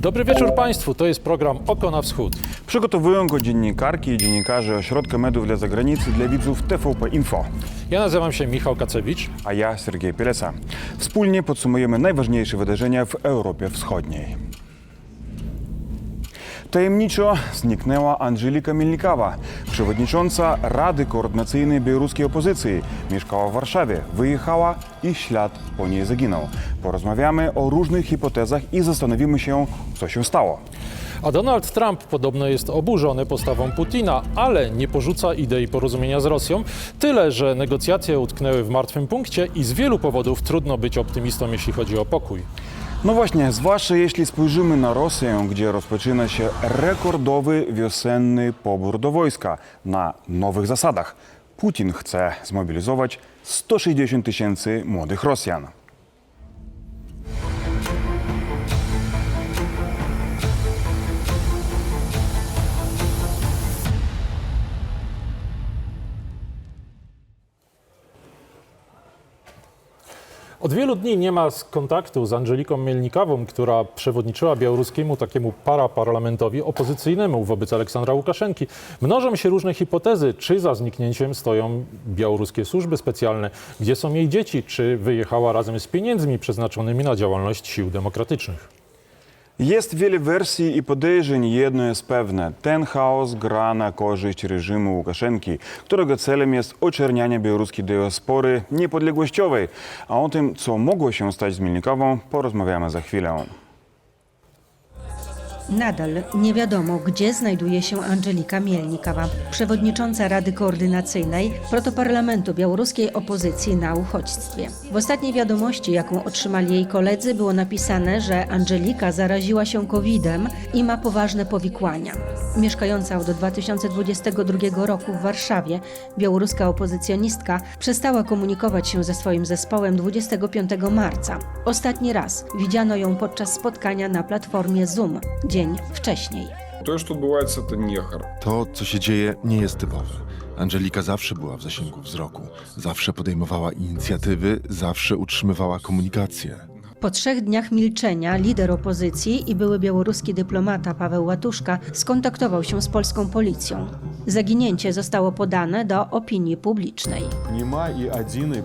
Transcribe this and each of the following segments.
Dobry wieczór Państwu, to jest program Oko na Wschód. Przygotowują go dziennikarki i dziennikarze Ośrodka Mediów dla Zagranicy dla widzów TVP Info. Ja nazywam się Michał Kacewicz. A ja Sergiej Pielesa. Wspólnie podsumujemy najważniejsze wydarzenia w Europie Wschodniej. Tajemniczo zniknęła Angelika Mielnikawa, przewodnicząca Rady Koordynacyjnej białoruskiej opozycji. Mieszkała w Warszawie, wyjechała i ślad po niej zaginął. Porozmawiamy o różnych hipotezach i zastanowimy się, co się stało. A Donald Trump podobno jest oburzony postawą Putina, ale nie porzuca idei porozumienia z Rosją. Tyle, że negocjacje utknęły w martwym punkcie i z wielu powodów trudno być optymistą, jeśli chodzi o pokój. No właśnie, zwłaszcza jeśli spojrzymy na Rosję, gdzie rozpoczyna się rekordowy wiosenny pobór do wojska na nowych zasadach. Putin chce zmobilizować 160 tysięcy młodych Rosjan. Od wielu dni nie ma kontaktu z Angeliką Mielnikową, która przewodniczyła białoruskiemu takiemu paraparlamentowi opozycyjnemu wobec Aleksandra Łukaszenki. Mnożą się różne hipotezy, czy za zniknięciem stoją białoruskie służby specjalne, gdzie są jej dzieci, czy wyjechała razem z pieniędzmi przeznaczonymi na działalność sił demokratycznych. Jest wiele wersji i podejrzeń. Jedno jest pewne. Ten chaos gra na korzyść reżimu Łukaszenki, którego celem jest oczernianie białoruskiej diaspory niepodległościowej. A o tym, co mogło się stać z Mielnikową, porozmawiamy za chwilę. Nadal nie wiadomo, gdzie znajduje się Angelika Mielnikowa, przewodnicząca Rady Koordynacyjnej protoparlamentu białoruskiej opozycji na uchodźstwie. W ostatniej wiadomości, jaką otrzymali jej koledzy, było napisane, że Angelika zaraziła się COVID-em i ma poważne powikłania. Mieszkająca od 2022 roku w Warszawie, białoruska opozycjonistka przestała komunikować się ze swoim zespołem 25 marca. Ostatni raz widziano ją podczas spotkania na platformie Zoom dzień wcześniej. То, что отбывается, это нехар. To, co się dzieje, nie jest typowe. Angelika zawsze była w zasięgu wzroku, zawsze podejmowała inicjatywy, zawsze utrzymywała komunikację. Po trzech dniach milczenia lider opozycji i były białoruski dyplomata Paweł Łatuszka skontaktował się z polską policją. Zaginięcie zostało podane do opinii publicznej. Nie ma i jedynej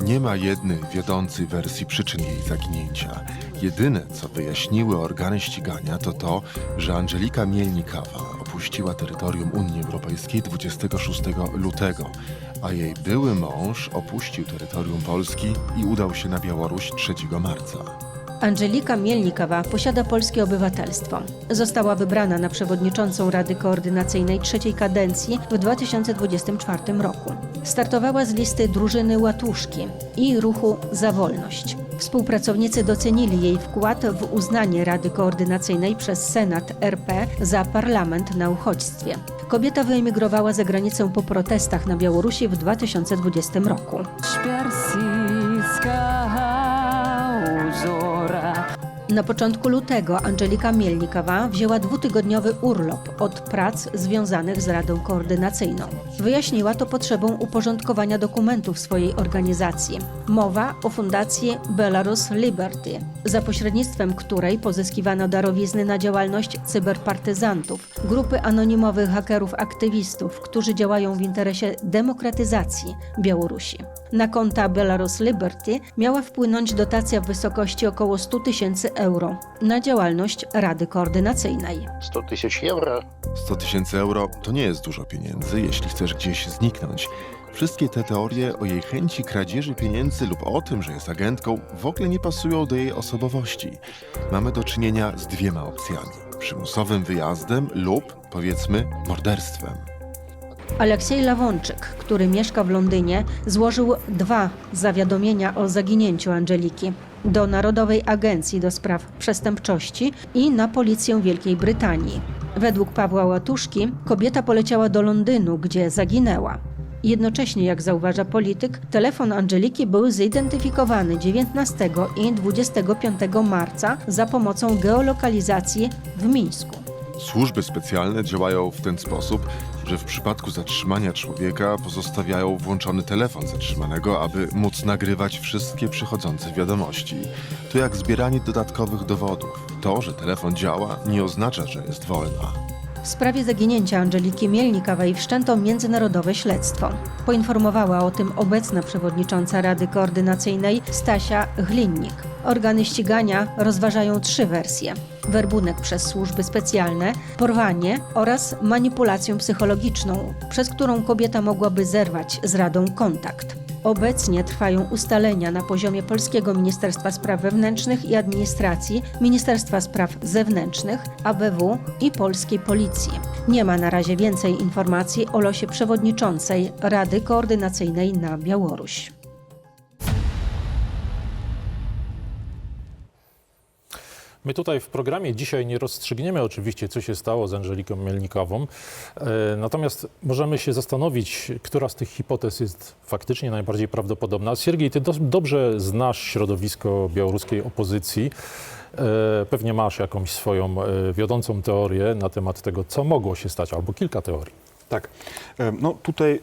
nie ma jednej wiodącej wersji przyczyn jej zaginięcia. Jedyne, co wyjaśniły organy ścigania, to to, że Angelika Mielnikawa opuściła terytorium Unii Europejskiej 26 lutego a jej były mąż opuścił terytorium Polski i udał się na Białoruś 3 marca. Angelika Mielnikowa posiada polskie obywatelstwo. Została wybrana na przewodniczącą Rady Koordynacyjnej trzeciej kadencji w 2024 roku. Startowała z listy drużyny Łatuszki i ruchu Za Wolność. Współpracownicy docenili jej wkład w uznanie Rady Koordynacyjnej przez Senat RP za parlament na uchodźstwie. Kobieta wyemigrowała za granicę po protestach na Białorusi w 2020 roku. Na początku lutego Angelika Mielnikowa wzięła dwutygodniowy urlop od prac związanych z Radą Koordynacyjną. Wyjaśniła to potrzebą uporządkowania dokumentów swojej organizacji. Mowa o fundacji Belarus Liberty, za pośrednictwem której pozyskiwano darowizny na działalność cyberpartyzantów, grupy anonimowych hakerów aktywistów, którzy działają w interesie demokratyzacji Białorusi. Na konta Belarus Liberty miała wpłynąć dotacja w wysokości około 100 tysięcy euro euro na działalność Rady Koordynacyjnej. 100 tysięcy euro. 100 tysięcy euro to nie jest dużo pieniędzy, jeśli chcesz gdzieś zniknąć. Wszystkie te teorie o jej chęci kradzieży pieniędzy lub o tym, że jest agentką, w ogóle nie pasują do jej osobowości. Mamy do czynienia z dwiema opcjami: przymusowym wyjazdem lub, powiedzmy, morderstwem. Aleksiej Lawonczyk, który mieszka w Londynie, złożył dwa zawiadomienia o zaginięciu Angeliki do Narodowej Agencji do Spraw Przestępczości i na Policję Wielkiej Brytanii. Według Pawła Łatuszki kobieta poleciała do Londynu, gdzie zaginęła. Jednocześnie, jak zauważa polityk, telefon Angeliki był zidentyfikowany 19 i 25 marca za pomocą geolokalizacji w Mińsku. Służby specjalne działają w ten sposób. Że w przypadku zatrzymania człowieka pozostawiają włączony telefon zatrzymanego, aby móc nagrywać wszystkie przychodzące wiadomości. To jak zbieranie dodatkowych dowodów. To, że telefon działa, nie oznacza, że jest wolna. W sprawie zaginięcia Angeliki Mielnikowej wszczęto międzynarodowe śledztwo. Poinformowała o tym obecna przewodnicząca Rady Koordynacyjnej Stasia Chlinnik. Organy ścigania rozważają trzy wersje: werbunek przez służby specjalne, porwanie oraz manipulację psychologiczną, przez którą kobieta mogłaby zerwać z Radą kontakt. Obecnie trwają ustalenia na poziomie Polskiego Ministerstwa Spraw Wewnętrznych i Administracji, Ministerstwa Spraw Zewnętrznych, ABW i Polskiej Policji. Nie ma na razie więcej informacji o losie przewodniczącej Rady Koordynacyjnej na Białoruś. My tutaj w programie dzisiaj nie rozstrzygniemy oczywiście, co się stało z Angeliką Mielnikową, e, natomiast możemy się zastanowić, która z tych hipotez jest faktycznie najbardziej prawdopodobna. Siergiej, ty dos- dobrze znasz środowisko białoruskiej opozycji. E, Pewnie masz jakąś swoją e, wiodącą teorię na temat tego, co mogło się stać, albo kilka teorii. Tak. No tutaj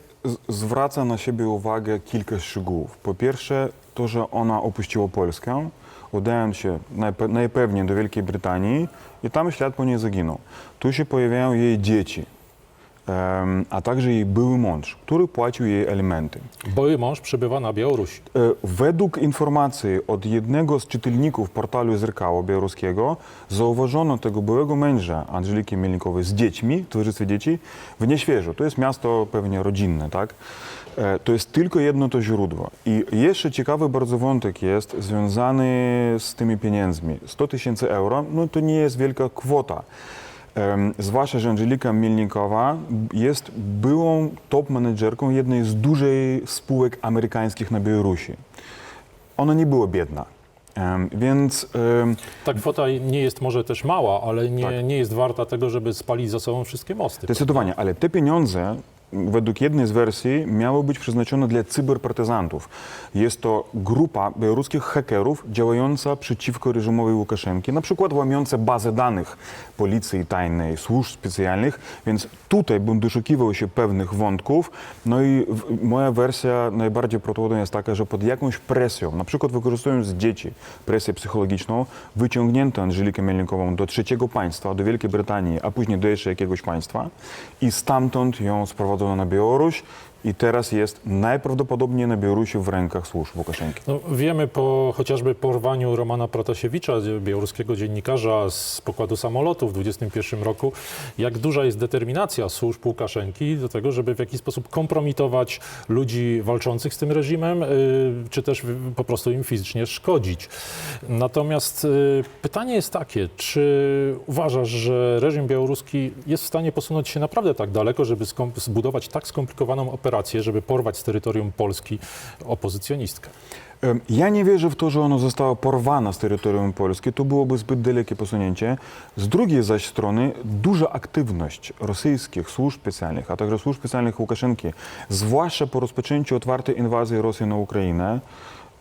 zwraca na siebie uwagę kilka szczegółów. Po pierwsze, to, że ona opuściła Polskę, udając się najpe- najpewniej do Wielkiej Brytanii i tam ślad po niej zaginął. Tu się pojawiają jej dzieci, a także jej były mąż, który płacił jej alimenty. Bo jej mąż przebywa na Białorusi. E, Według informacji od jednego z czytelników portalu Zerkało białoruskiego zauważono tego byłego męża Angeliki Mielnikowej z dziećmi, towarzystwie dzieci, w Nieświeżo. To jest miasto pewnie rodzinne, tak? E, To jest tylko jedno to źródło. I jeszcze ciekawy bardzo wątek jest związany z tymi pieniędzmi. 100 tysięcy euro, no to nie jest wielka kwota. Zwłaszcza, że Angelika Mielnikowa jest byłą top menedżerką jednej z dużych spółek amerykańskich na Białorusi. Ona nie była biedna. Więc Ta kwota nie jest może też mała, ale nie, Tak. nie jest warta tego, żeby spalić za sobą wszystkie mosty. Zdecydowanie, ale te pieniądze według jednej z wersji miały być przeznaczone dla cyberpartyzantów. Jest to grupa białoruskich hakerów działająca przeciwko reżimowi Łukaszenki, na przykład łamiące bazę danych policji tajnej, służb specjalnych, więc tutaj bym doszukiwał się pewnych wątków. No i moja wersja najbardziej prawdopodobna jest taka, że pod jakąś presją, na przykład wykorzystując dzieci, presję psychologiczną, wyciągnięto Angelikę Mielnikową do trzeciego państwa, do Wielkiej Brytanii, a później do jeszcze jakiegoś państwa i stamtąd ją sprowadzono na Białoruś i teraz jest najprawdopodobniej na Białorusi w rękach służb Łukaszenki. No, wiemy po chociażby porwaniu Romana Protasiewicza, białoruskiego dziennikarza z pokładu samolotu w 2021 roku, jak duża jest determinacja służb Łukaszenki do tego, żeby w jakiś sposób kompromitować ludzi walczących z tym reżimem, y, czy też po prostu im fizycznie szkodzić. Natomiast y, pytanie jest takie, czy uważasz, że reżim białoruski jest w stanie posunąć się naprawdę tak daleko, żeby zbudować tak skomplikowaną operację, żeby porwać z terytorium Polski opozycjonistkę? Ja nie wierzę w to, że ona została porwana z terytorium Polski. To byłoby zbyt dalekie posunięcie. Z drugiej zaś strony duża aktywność rosyjskich służb specjalnych, a także służb specjalnych Łukaszenki, zwłaszcza po rozpoczęciu otwartej inwazji Rosji na Ukrainę,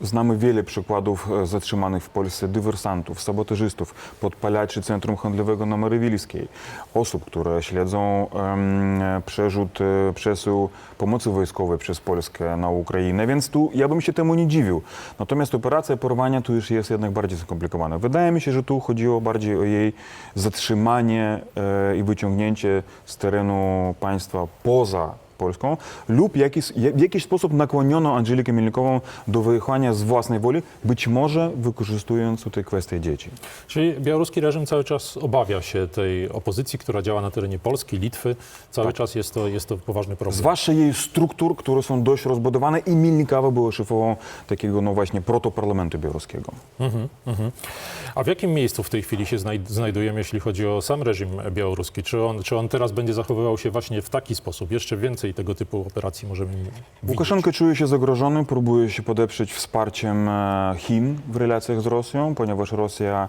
Znamy wiele przykładów e, zatrzymanych w Polsce dywersantów, sabotażystów, podpalaczy Centrum Handlowego na Marywilskiej, osób, które śledzą em, przerzut, e, przesył pomocy wojskowej przez Polskę na Ukrainę, więc tu ja bym się temu nie dziwił. Natomiast operacja porwania tu już jest jednak bardziej skomplikowana. Wydaje mi się, że tu chodziło bardziej o jej zatrzymanie e, i wyciągnięcie z terenu państwa poza Polską lub jakiś, w jakiś sposób nakłoniono Angelikę Mielnikową do wyjechania z własnej woli, być może wykorzystując tutaj kwestię dzieci. Czyli białoruski reżim cały czas obawia się tej opozycji, która działa na terenie Polski, Litwy. Cały czas jest to, jest to poważny problem. Zwłaszcza jej struktur, które są dość rozbudowane i Mielnikowa była szefową takiego no właśnie protoparlamentu białoruskiego. A w jakim miejscu w tej chwili się znaj- znajdujemy, jeśli chodzi o sam reżim białoruski? Czy on, czy on teraz będzie zachowywał się właśnie w taki sposób? Jeszcze więcej tego typu operacji możemy widzieć. Łukaszenka czuje się zagrożony, próbuje się podeprzeć wsparciem e, Chin w relacjach z Rosją, ponieważ Rosja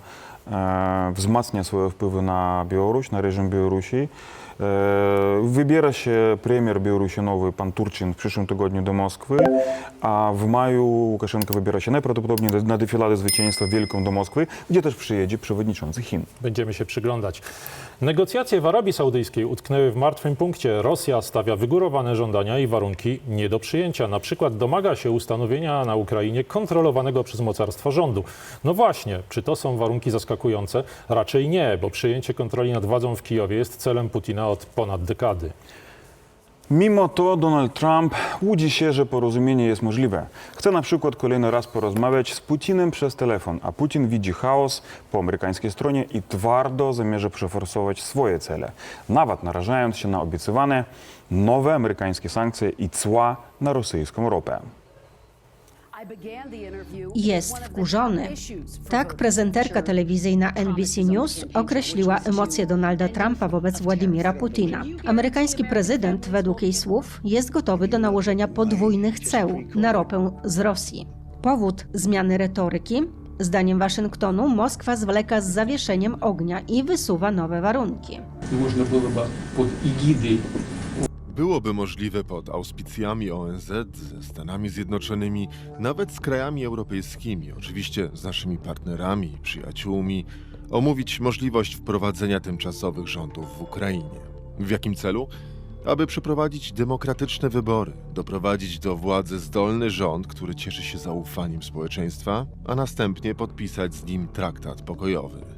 e, wzmacnia swoje wpływy na Białoruś, na reżim Białorusi. E, Wybiera się premier Białorusi nowy, pan Turczyn, w przyszłym tygodniu do Moskwy, a w maju Łukaszenko wybiera się najprawdopodobniej na- na defiladę zwycięstwa wielką do Moskwy, gdzie też przyjedzie przewodniczący Chin. Będziemy się przyglądać. Negocjacje w Arabii Saudyjskiej utknęły w martwym punkcie. Rosja stawia wygórowane żądania i warunki nie do przyjęcia. Na przykład domaga się ustanowienia na Ukrainie kontrolowanego przez mocarstwo rządu. No właśnie, czy to są warunki zaskakujące? Raczej nie, bo przyjęcie kontroli nad władzą w Kijowie jest celem Putina od ponad dekady. Mimo to Donald Trump łudzi się, że porozumienie jest możliwe. Chce na przykład kolejny raz porozmawiać z Putinem przez telefon, a Putin widzi chaos po amerykańskiej stronie i twardo zamierza przeforsować swoje cele, nawet narażając się na obiecywane nowe amerykańskie sankcje i cła na rosyjską ropę. Jest wkurzony. Tak prezenterka telewizyjna NBC News określiła emocje Donalda Trumpa wobec Władimira Putina. Amerykański prezydent, według jej słów, jest gotowy do nałożenia podwójnych ceł na ropę z Rosji. Powód zmiany retoryki Zdaniem Waszyngtonu Moskwa zwleka z zawieszeniem ognia i wysuwa nowe warunki. Można byłoby pod egidy Byłoby możliwe pod auspicjami ONZ, ze Stanami Zjednoczonymi, nawet z krajami europejskimi, oczywiście z naszymi partnerami i przyjaciółmi, omówić możliwość wprowadzenia tymczasowych rządów w Ukrainie. W jakim celu? Aby przeprowadzić demokratyczne wybory, doprowadzić do władzy zdolny rząd, który cieszy się zaufaniem społeczeństwa, a następnie podpisać z nim traktat pokojowy.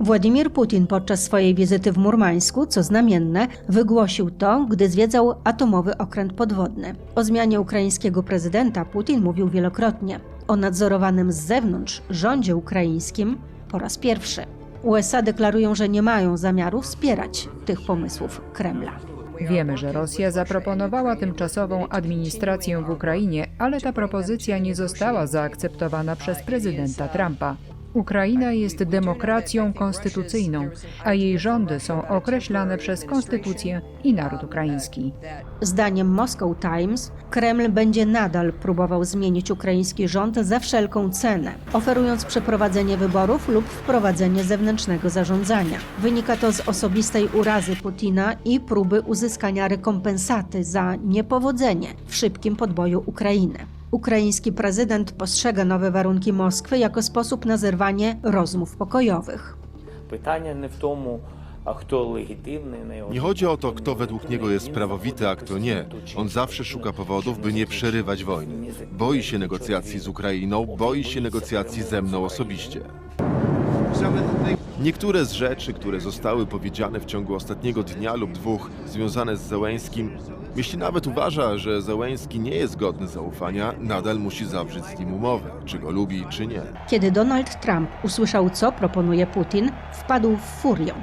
Władimir Putin podczas swojej wizyty w Murmańsku, co znamienne, wygłosił to, gdy zwiedzał atomowy okręt podwodny. O zmianie ukraińskiego prezydenta Putin mówił wielokrotnie. O nadzorowanym z zewnątrz rządzie ukraińskim po raz pierwszy. USA deklarują, że nie mają zamiaru wspierać tych pomysłów Kremla. Wiemy, że Rosja zaproponowała tymczasową administrację w Ukrainie, ale ta propozycja nie została zaakceptowana przez prezydenta Trumpa. Ukraina jest demokracją konstytucyjną, a jej rządy są określane przez konstytucję i naród ukraiński. Zdaniem Moscow Times, Kreml będzie nadal próbował zmienić ukraiński rząd za wszelką cenę, oferując przeprowadzenie wyborów lub wprowadzenie zewnętrznego zarządzania. Wynika to z osobistej urazy Putina i próby uzyskania rekompensaty za niepowodzenie w szybkim podboju Ukrainy. Ukraiński prezydent postrzega nowe warunki Moskwy jako sposób na zerwanie rozmów pokojowych. Pytanie nie w tomu, nie chodzi o to, kto według niego jest prawowity, a kto nie. On zawsze szuka powodów, by nie przerywać wojny. Boi się negocjacji z Ukrainą, boi się negocjacji ze mną osobiście. Niektóre z rzeczy, które zostały powiedziane w ciągu ostatniego dnia lub dwóch, związane z Zełęskim, jeśli nawet uważa, że Zełęski nie jest godny zaufania, nadal musi zawrzeć z nim umowę, czy go lubi, czy nie. Kiedy Donald Trump usłyszał, co proponuje Putin, wpadł w furię.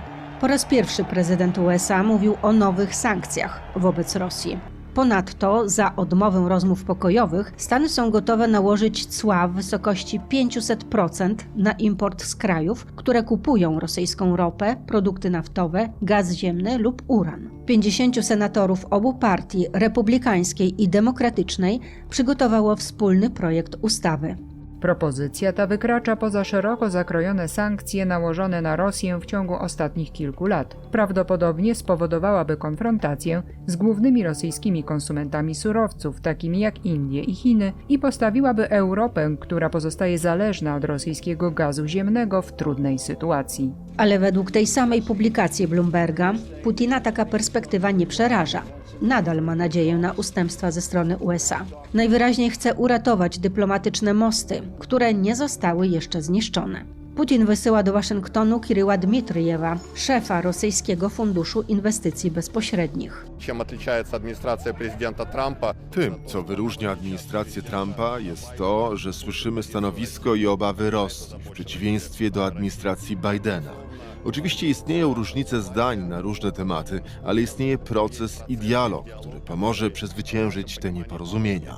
Po raz pierwszy prezydent USA mówił o nowych sankcjach wobec Rosji. Ponadto za odmowę rozmów pokojowych Stany są gotowe nałożyć cła w wysokości 500% na import z krajów, które kupują rosyjską ropę, produkty naftowe, gaz ziemny lub uran. 50 senatorów obu partii, republikańskiej i demokratycznej, przygotowało wspólny projekt ustawy. Propozycja ta wykracza poza szeroko zakrojone sankcje nałożone na Rosję w ciągu ostatnich kilku lat. Prawdopodobnie spowodowałaby konfrontację z głównymi rosyjskimi konsumentami surowców, takimi jak Indie i Chiny, i postawiłaby Europę, która pozostaje zależna od rosyjskiego gazu ziemnego, w trudnej sytuacji. Ale według tej samej publikacji Bloomberga Putina taka perspektywa nie przeraża Nadal ma nadzieję na ustępstwa ze strony USA. Najwyraźniej chce uratować dyplomatyczne mosty, które nie zostały jeszcze zniszczone. Putin wysyła do Waszyngtonu Kiryła Dmitrijewa, szefa rosyjskiego funduszu inwestycji bezpośrednich. Чем отличается администрация президента Трампа Tym, co wyróżnia administrację Trumpa, jest to, że słyszymy stanowisko i obawy Rosji, w przeciwieństwie do administracji Bidena. Oczywiście istnieją różnice zdań na różne tematy, ale istnieje proces i dialog, który pomoże przezwyciężyć te nieporozumienia.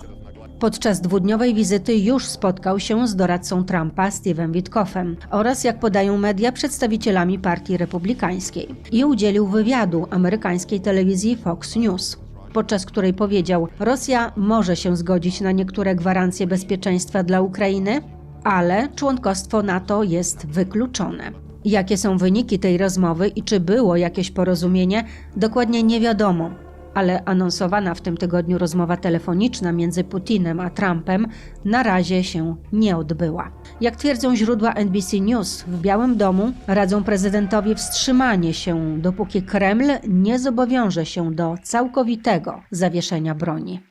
Podczas dwudniowej wizyty już spotkał się z doradcą Trumpa Steve'em Witkoffem oraz, jak podają media, przedstawicielami Partii Republikańskiej i udzielił wywiadu amerykańskiej telewizji Fox News. Podczas której powiedział, Rosja może się zgodzić na niektóre gwarancje bezpieczeństwa dla Ukrainy, ale członkostwo NATO jest wykluczone. Jakie są wyniki tej rozmowy i czy było jakieś porozumienie, dokładnie nie wiadomo. Ale anonsowana w tym tygodniu rozmowa telefoniczna między Putinem a Trumpem na razie się nie odbyła. Jak twierdzą źródła NBC News, w Białym Domu radzą prezydentowi wstrzymanie się, dopóki Kreml nie zobowiąże się do całkowitego zawieszenia broni.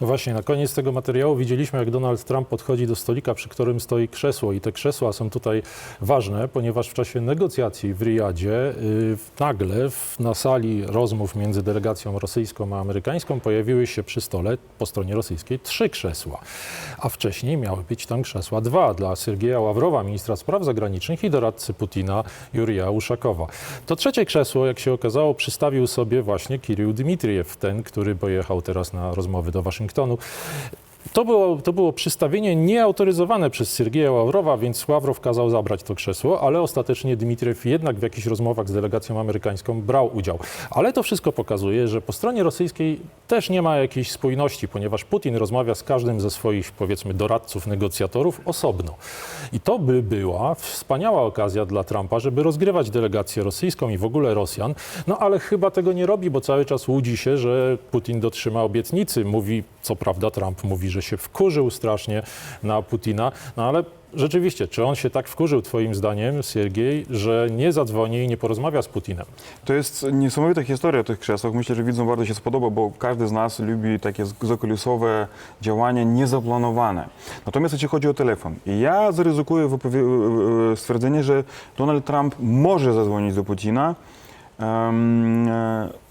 No właśnie, na koniec tego materiału widzieliśmy, jak Donald Trump podchodzi do stolika, przy którym stoi krzesło. I te krzesła są tutaj ważne, ponieważ w czasie negocjacji w Riyadzie yy, nagle w, na sali rozmów między delegacją rosyjską a amerykańską pojawiły się przy stole po stronie rosyjskiej trzy krzesła. A wcześniej miały być tam krzesła dwa dla Sergieja Ławrowa, ministra spraw zagranicznych i doradcy Putina Jurija Uszakowa. To trzecie krzesło, jak się okazało, przystawił sobie właśnie Kirill Dmitriew, ten, który pojechał teraz na rozmowy do Waszyngtonu. To było, to było przystawienie nieautoryzowane przez Sergieja Ławrowa, więc Ławrow kazał zabrać to krzesło, ale ostatecznie Dmitriew jednak w jakichś rozmowach z delegacją amerykańską brał udział. Ale to wszystko pokazuje, że po stronie rosyjskiej też nie ma jakiejś spójności, ponieważ Putin rozmawia z każdym ze swoich, powiedzmy, doradców, negocjatorów osobno. I to by była wspaniała okazja dla Trumpa, żeby rozgrywać delegację rosyjską i w ogóle Rosjan. No ale chyba tego nie robi, bo cały czas łudzi się, że Putin dotrzyma obietnicy. Mówi, co prawda Trump mówi, że się wkurzył strasznie na Putina, no ale rzeczywiście, czy on się tak wkurzył, twoim zdaniem, Siergiej, że nie zadzwoni i nie porozmawia z Putinem? To jest niesamowita historia tych krzesłach. Myślę, że widzom bardzo się spodoba, bo każdy z nas lubi takie zakulisowe działania niezaplanowane. Natomiast jeśli chodzi o telefon, ja zaryzykuję wypowie- stwierdzenie, że Donald Trump może zadzwonić do Putina e,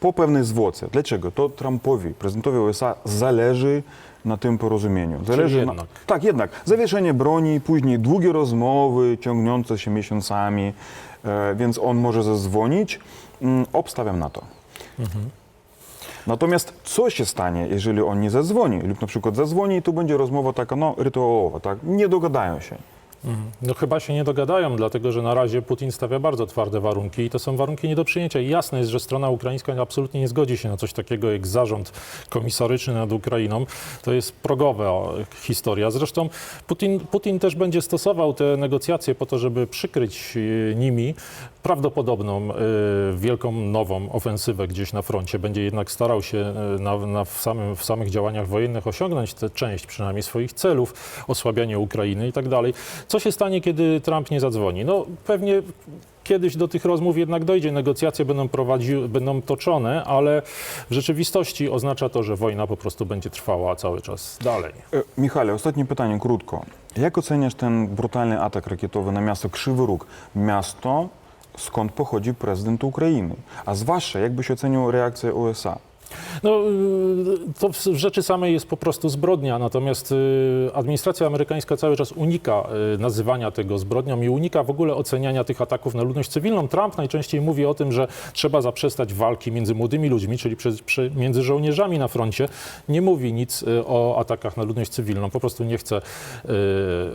po pewnej zwłoce. Dlaczego? To Trumpowi, prezydentowi USA zależy na tym porozumieniu. Zależy jednak. Na, tak, jednak. Zawieszenie broni, później długie rozmowy ciągnące się miesiącami, e, więc on może zadzwonić. Mm, obstawiam na to. Natomiast co się stanie, jeżeli on nie zadzwoni lub na przykład zadzwoni i tu będzie rozmowa taka, no, rytuałowa, tak? Nie dogadają się. No chyba się nie dogadają, dlatego że na razie Putin stawia bardzo twarde warunki i to są warunki nie do przyjęcia. I jasne jest, że strona ukraińska absolutnie nie zgodzi się na coś takiego jak zarząd komisaryczny nad Ukrainą. To jest progowa historia. Zresztą Putin, Putin też będzie stosował te negocjacje po to, żeby przykryć e, nimi prawdopodobną e, wielką nową ofensywę gdzieś na froncie. Będzie jednak starał się e, na, na w, samym, w samych działaniach wojennych osiągnąć tę część przynajmniej swoich celów, osłabianie Ukrainy i tak dalej. Co się stanie, kiedy Trump nie zadzwoni? No pewnie kiedyś do tych rozmów jednak dojdzie, negocjacje będą, będą toczone, ale w rzeczywistości oznacza to, że wojna po prostu będzie trwała cały czas dalej. E, Michale, ostatnie pytanie, krótko. Jak oceniasz ten brutalny atak rakietowy na miasto Krzywy Róg? Miasto, skąd pochodzi prezydent Ukrainy. A zwłaszcza, jakbyś ocenił reakcję USA? No, y, to w rzeczy samej jest po prostu zbrodnia, natomiast y, administracja amerykańska cały czas unika y, nazywania tego zbrodnią i unika w ogóle oceniania tych ataków na ludność cywilną. Trump najczęściej mówi o tym, że trzeba zaprzestać walki między młodymi ludźmi, czyli przez, przy, między żołnierzami na froncie. Nie mówi nic o atakach na ludność cywilną, po prostu nie chce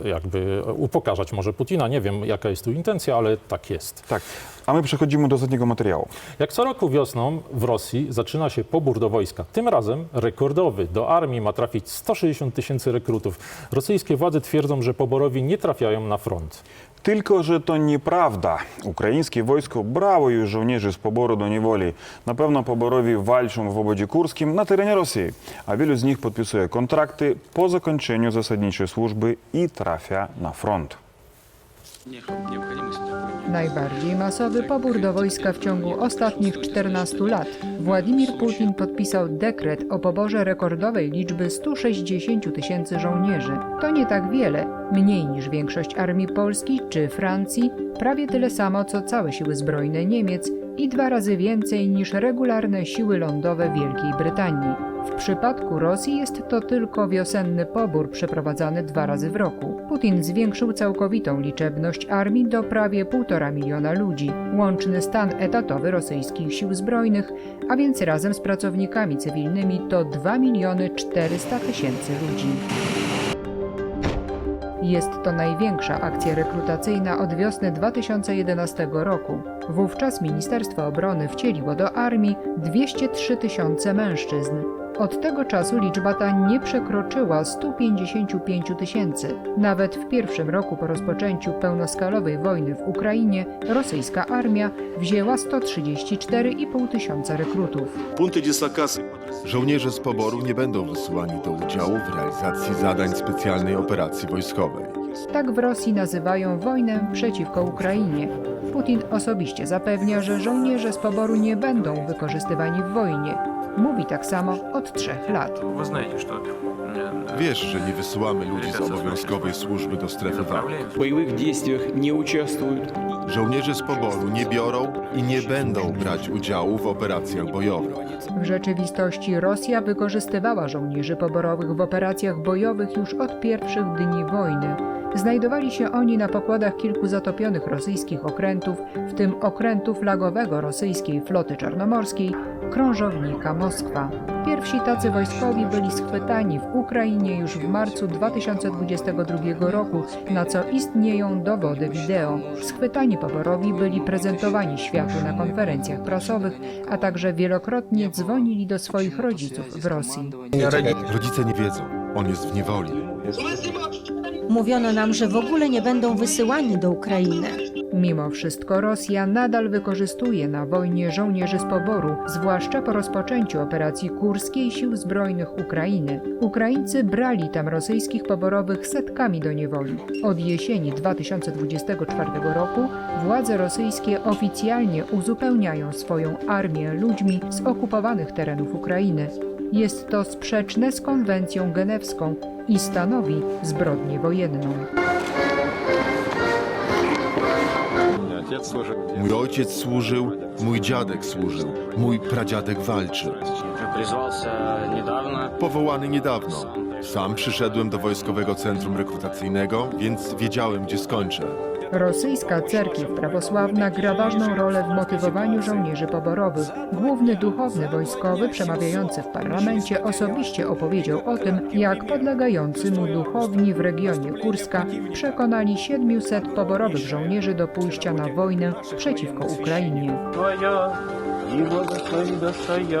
jakby upokarzać może Putina. Nie wiem, jaka jest tu intencja, ale tak jest. Tak. A my przechodzimy do ostatniego materiału. Jak co roku wiosną w Rosji zaczyna się pobór do wojska. Tym razem rekordowy. Do armii ma trafić 160 tysięcy rekrutów. Rosyjskie władze twierdzą, że poborowi nie trafiają na front. Tylko, że to nieprawda. Ukraińskie wojsko brało już żołnierzy z poboru do niewoli. Na pewno poborowi walczą w obozie kurskim na terenie Rosji, a wielu z nich podpisuje kontrakty po zakończeniu zasadniczej służby i trafia na front. Najbardziej masowy pobór do wojska w ciągu ostatnich 14 lat. Władimir Putin podpisał dekret o poborze rekordowej liczby 160 tysięcy żołnierzy. To nie tak wiele, mniej niż większość armii Polski czy Francji, prawie tyle samo co całe siły zbrojne Niemiec i dwa razy więcej niż regularne siły lądowe Wielkiej Brytanii. W przypadku Rosji jest to tylko wiosenny pobór przeprowadzany dwa razy w roku. Putin zwiększył całkowitą liczebność armii do prawie 1,5 miliona ludzi. Łączny stan etatowy rosyjskich sił zbrojnych, a więc razem z pracownikami cywilnymi to 2 miliony 400 tysięcy ludzi. Jest to największa akcja rekrutacyjna od wiosny 2011 roku. Wówczas Ministerstwo Obrony wcieliło do armii 203 tysiące mężczyzn. Od tego czasu liczba ta nie przekroczyła 155 tysięcy. Nawet w pierwszym roku po rozpoczęciu pełnoskalowej wojny w Ukrainie rosyjska armia wzięła 134,5 tysiąca rekrutów. Żołnierze z poboru nie będą wysyłani do udziału w realizacji zadań specjalnej operacji wojskowej. Tak w Rosji nazywają wojnę przeciwko Ukrainie. Putin osobiście zapewnia, że żołnierze z poboru nie będą wykorzystywani w wojnie. Mówi tak samo od trzech lat. Вы знаете, что Wiesz, że nie wysyłamy ludzi z obowiązkowej służby do strefy walk. в боевых действиях не участвуют. Żołnierze z poboru nie biorą i nie będą brać udziału w operacjach bojowych. W rzeczywistości Rosja wykorzystywała żołnierzy poborowych w operacjach bojowych już od pierwszych dni wojny. Znajdowali się oni na pokładach kilku zatopionych rosyjskich okrętów, w tym okrętu flagowego rosyjskiej floty czarnomorskiej, krążownika Moskwa. Pierwsi tacy wojskowi byli schwytani w Ukrainie już w marcu 2022 roku, na co istnieją dowody wideo. Schwytani poborowi byli prezentowani światu na konferencjach prasowych, a także wielokrotnie dzwonili do swoich rodziców w Rosji. Rodzice nie wiedzą, on jest w niewoli. Mówiono nam, że w ogóle nie będą wysyłani do Ukrainy. Mimo wszystko Rosja nadal wykorzystuje na wojnie żołnierzy z poboru, zwłaszcza po rozpoczęciu operacji kurskiej sił zbrojnych Ukrainy. Ukraińcy brali tam rosyjskich poborowych setkami do niewoli. Od jesieni 2024 roku władze rosyjskie oficjalnie uzupełniają swoją armię ludźmi z okupowanych terenów Ukrainy. Jest to sprzeczne z konwencją genewską i stanowi zbrodnię wojenną. Mój ojciec służył, mój dziadek służył, mój pradziadek walczył. Powołany niedawno. Sam przyszedłem do Wojskowego Centrum Rekrutacyjnego, więc wiedziałem, gdzie skończę. Rosyjska cerkiew prawosławna gra ważną rolę w motywowaniu żołnierzy poborowych. Główny duchowny wojskowy przemawiający w parlamencie osobiście opowiedział o tym, jak podlegający mu duchowni w regionie Kurska przekonali 700 poborowych żołnierzy do pójścia na wojnę przeciwko Ukrainie.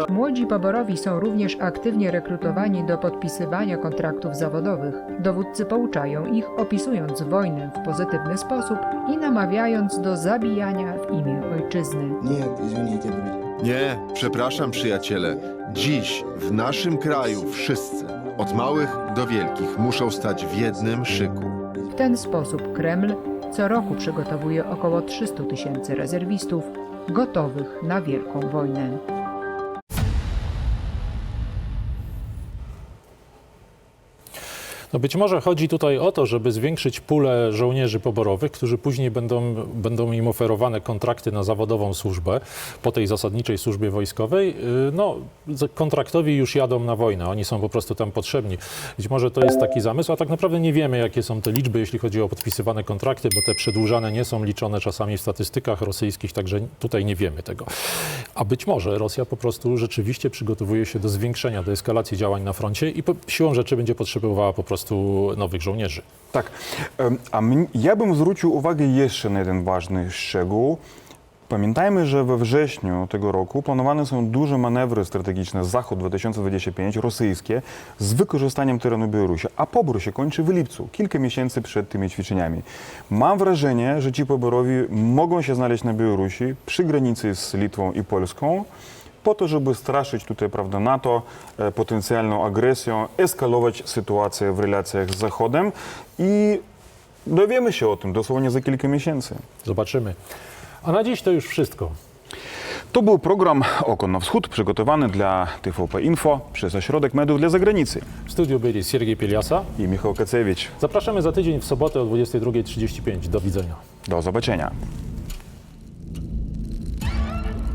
Młodzi poborowi są również aktywnie rekrutowani do podpisywania kontraktów zawodowych. Dowódcy pouczają ich, opisując wojnę w pozytywny sposób i namawiając do zabijania w imię ojczyzny. Nie, przepraszam, przyjaciele. Dziś w naszym kraju wszyscy, od małych do wielkich, muszą stać w jednym szyku. W ten sposób Kreml co roku przygotowuje około 300 tysięcy rezerwistów gotowych na wielką wojnę. No być może chodzi tutaj o to, żeby zwiększyć pulę żołnierzy poborowych, którzy później będą, będą im oferowane kontrakty na zawodową służbę po tej zasadniczej służbie wojskowej. Yy, No, kontraktowi już jadą na wojnę, oni są po prostu tam potrzebni. Być może to jest taki zamysł, a tak naprawdę nie wiemy, jakie są te liczby, jeśli chodzi o podpisywane kontrakty, bo te przedłużane nie są liczone czasami w statystykach rosyjskich, także tutaj nie wiemy tego. A być może Rosja po prostu rzeczywiście przygotowuje się do zwiększenia, do eskalacji działań na froncie i siłą rzeczy będzie potrzebowała po prostu nowych żołnierzy. Tak. A ja bym zwrócił uwagę jeszcze na jeden ważny szczegół. Pamiętajmy, że we wrześniu tego roku planowane są duże manewry strategiczne Zachód 2025 rosyjskie z wykorzystaniem terenu Białorusi, a pobór się kończy w lipcu, kilka miesięcy przed tymi ćwiczeniami. Mam wrażenie, że ci poborowi mogą się znaleźć na Białorusi przy granicy z Litwą i Polską po to, żeby straszyć tutaj, prawda, NATO e, potencjalną agresją, eskalować sytuację w relacjach z Zachodem i dowiemy się o tym dosłownie za kilka miesięcy. Zobaczymy. A na dziś to już wszystko. To był program Oko na Wschód przygotowany dla TVP Info przez Ośrodek Mediów dla Zagranicy W studiu byli Siergiej Pieliasa. i Michał Kacewicz. Zapraszamy za tydzień w sobotę o 22.35. Do widzenia. Do zobaczenia.